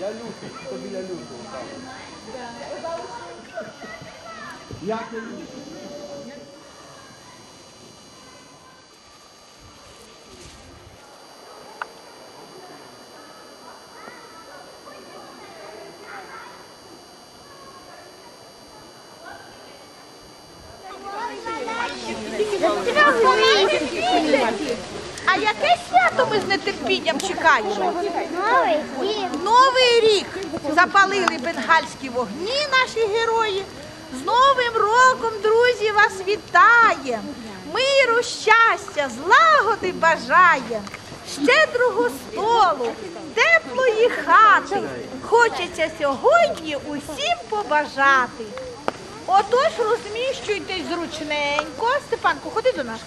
Я лютий, хто біля лютого там. Як я лютий? А яке свято ми з нетерпінням чекаємо? Новий рік запалили бенгальські вогні наші герої. З Новим роком, друзі, вас вітає! Миру, щастя, злагоди бажає, щедрого столу, теплої хати. Хочеться сьогодні усім побажати. Отож розміщуйтесь зручненько. Степанко, ходи до нас.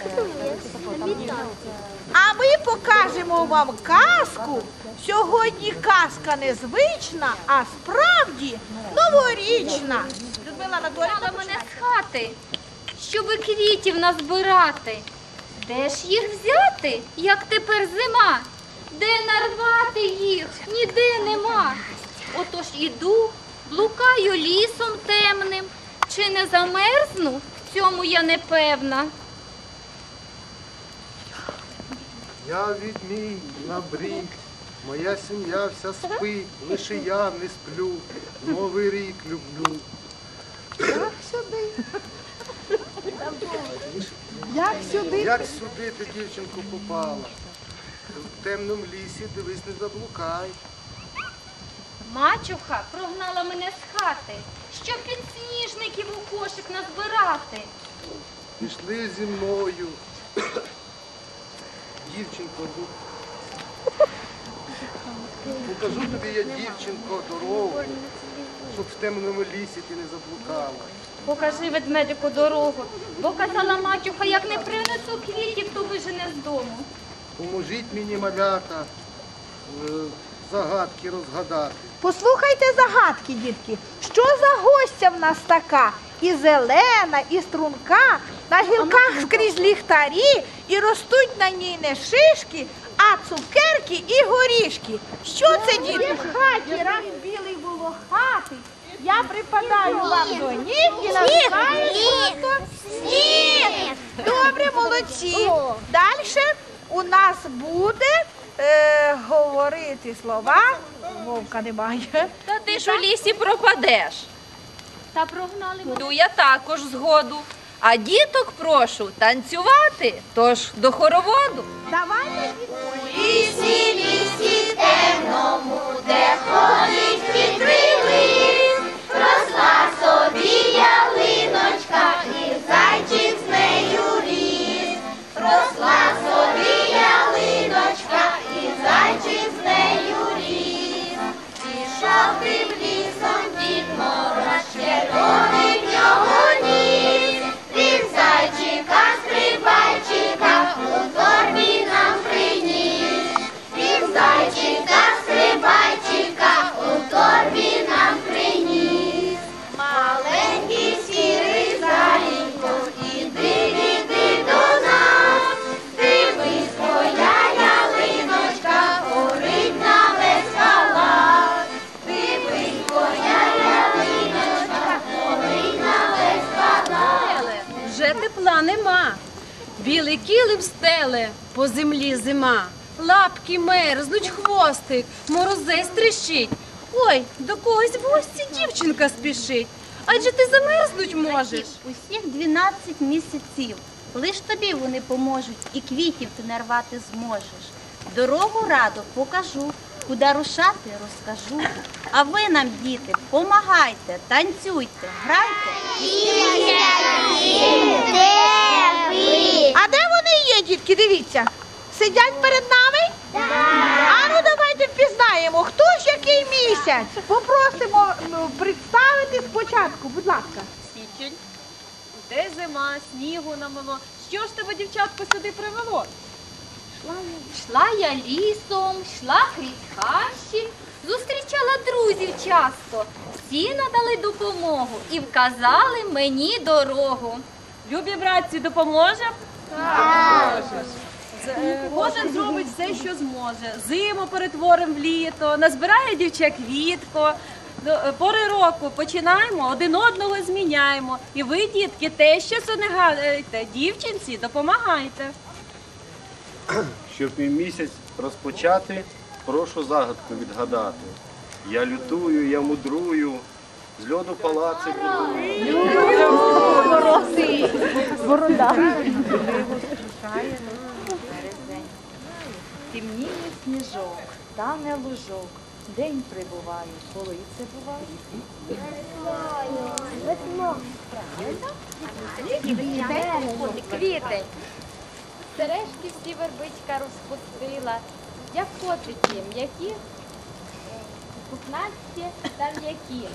А ми покажемо вам казку. Сьогодні казка незвична, а справді новорічна. Людмила Анатолійовна, мене з хати, щоби квітів назбирати. Де ж їх взяти, як тепер зима? Де нарвати їх? Ніде нема. Отож іду, блукаю лісом темним. Чи не замерзну? В цьому я не певна. Я відмій набрід, моя сім'я вся спить, лише я не сплю, новий рік люблю. як сюди? Як сюди ти, дівчинку, попала? В темному лісі дивись, не заблукай. Мачуха прогнала мене з хати, щоб підсніжників у кошик назбирати. Пішли зі мною. Дівчинко, ну, покажу тобі я, дівчинко, дорогу, щоб в темному лісі ти не заблукала. Покажи ведмедику дорогу, бо казала мачуха, як не принесу квітів, то вижене з дому. Поможіть мені, малята, е, загадки розгадати. Послухайте загадки, дітки. Що за гостя в нас така? І зелена, і струнка, на гілках скрізь ліхтарі, і ростуть на ній не шишки, а цукерки і горішки. Що це, дітки? В хаті раз білий волохатий. Я припадаю вам до ніг і називаю просто сніг. Добре, молодці. Далі у нас буде е, говорити слова. Вовка немає. Та ти ж у лісі пропадеш. Та прогнали мене. Йду я також згоду. А діток прошу танцювати, тож до хороводу. Давайте Лісі, лісі темному, де ходить Білий килим стеле, по землі зима. Лапки мерзнуть, хвостик, морозець тріщить. Ой, до когось в гості дівчинка спішить. Адже ти замерзнуть можеш. Усіх 12 місяців. Лиш тобі вони поможуть, і квітів ти нарвати зможеш. Дорогу раду покажу, куди рушати розкажу. А ви нам, діти, помагайте, танцюйте, грайте. А де вони є, дітки? Дивіться. Сидять перед нами? А ну давайте впізнаємо, хто ж який місяць. Попросимо ну, представити спочатку, будь ласка. Січень. Де зима, снігу намело. Що ж тебе, дівчатко, сюди привело? Йшла я лісом, йшла крізь хащі, Зустрічала друзів часто. Всі надали допомогу і вказали мені дорогу. Любі братці, допоможемо? Кожен зробить все, що зможе. Зиму перетворимо в літо, назбирає дівча квітко. Е, пори року починаємо, один одного зміняємо. І ви, дітки, теж щось не гадайте. Дівчинці, допомагайте. Щоб мій місяць розпочати, прошу загадку відгадати. Я лютую, я мудрую, з льоду палаци будую. Темніє сніжок, тане лужок, день прибуває, коли це буває. Квіти. Сережки всі вербичка розпустила. Як котики, м'які, пухнасті та м'які.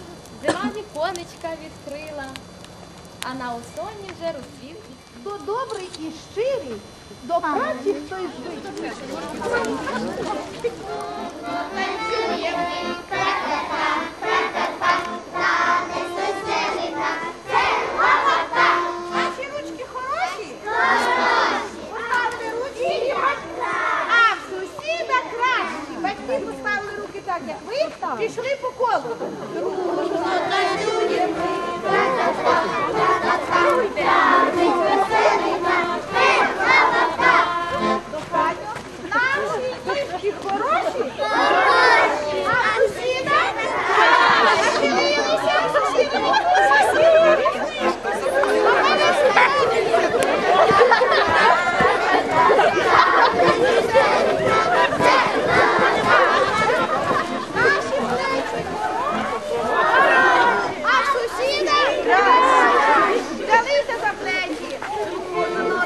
Зима віконечка відкрила, а на осоні вже розцвіт. Хто добрий і щирий, до праці хтось звик. Наші ручки хороші? Поставте ручки. А в сусіда кращі. Батьки поставили руки так, як ви, пішли по колу. Дружно танцюємо. Достатньо. Наші дітки хороші? Хороші. А сусіда? Наші дивимося, сусіди. А сусіда? Взялися за плечі. Ну,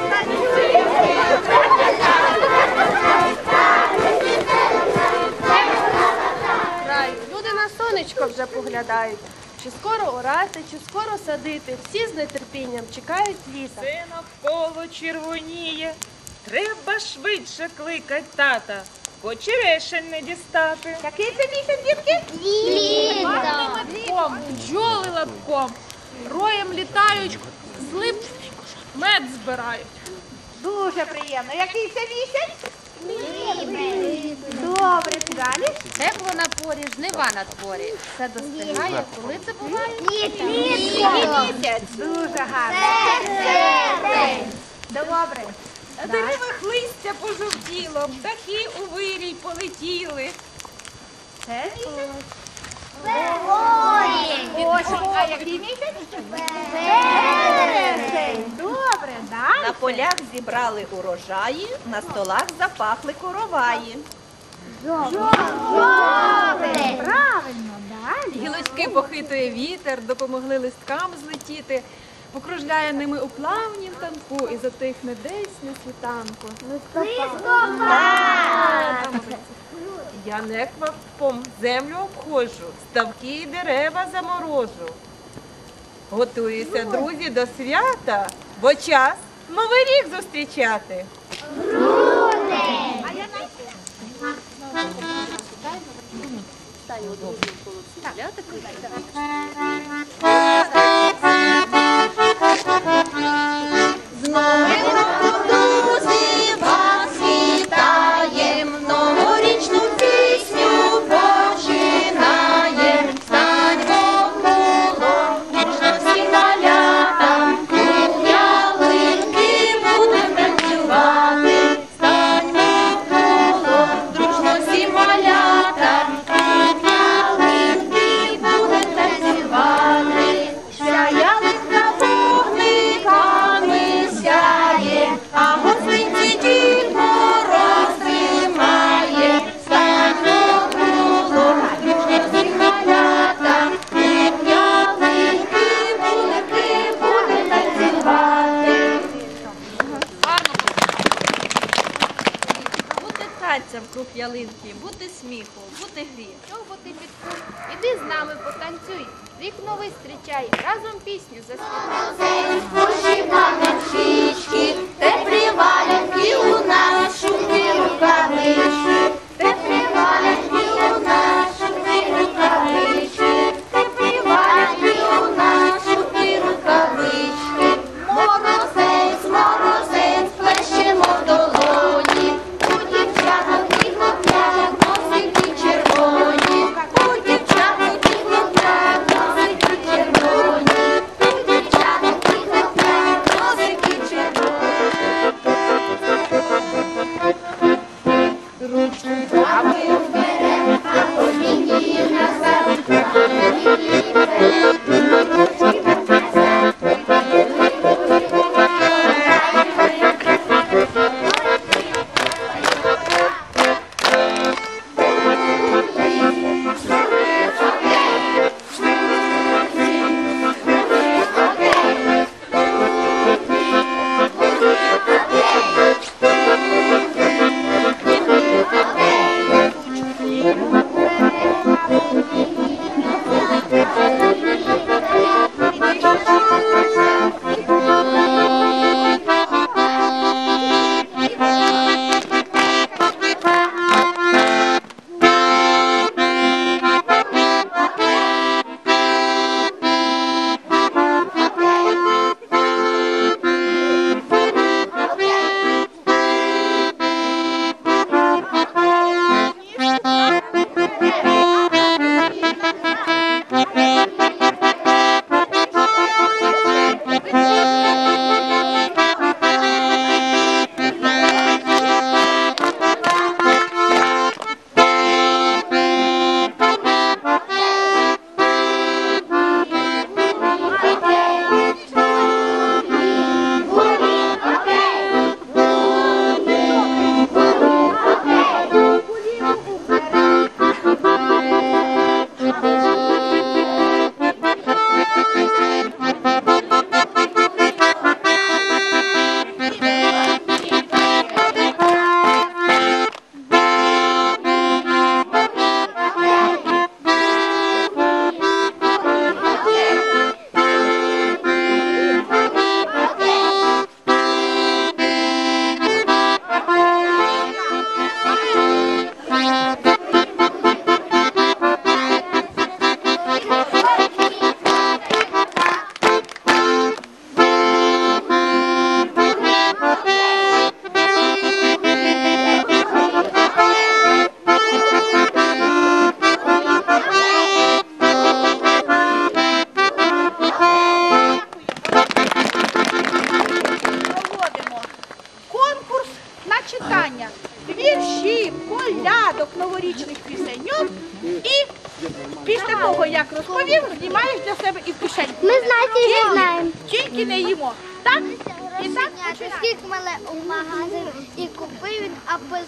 Край. Люди на сонечко вже поглядають. Чи скоро орати, чи скоро садити. Всі з нетерпінням чекають літа. Все навколо червоніє. Треба швидше кликать тата, бо черешень не дістати. Який це місяць, дітки? Літо! Бджоли лапком. Роєм літають, з лип мед збирають. Дуже приємно. Який це місяць? Добре, далі. було на порі, жнива на дворі. Все достигає, коли це буває? Місяць. Дуже гарно. Добре. На деревах листя пожовтіло, птахи у вирій полетіли. Це місяць? Осінь. А який місяць? Добре, далі. На полях зібрали урожаї, на столах запахли короваї. Добре. Правильно, далі. Гілочки похитує вітер, допомогли листкам злетіти. Покружляє ними у плавнім танку і затихне десь на світанку. Я неквапом землю обходжу, ставки і дерева заморожу. Готуюся, друзі, до свята, бо час новий рік зустрічати. Друзі, Рік новий зустрічай, разом пісню заспівай.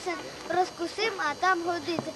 Апельсин, розкусив, а там годиться.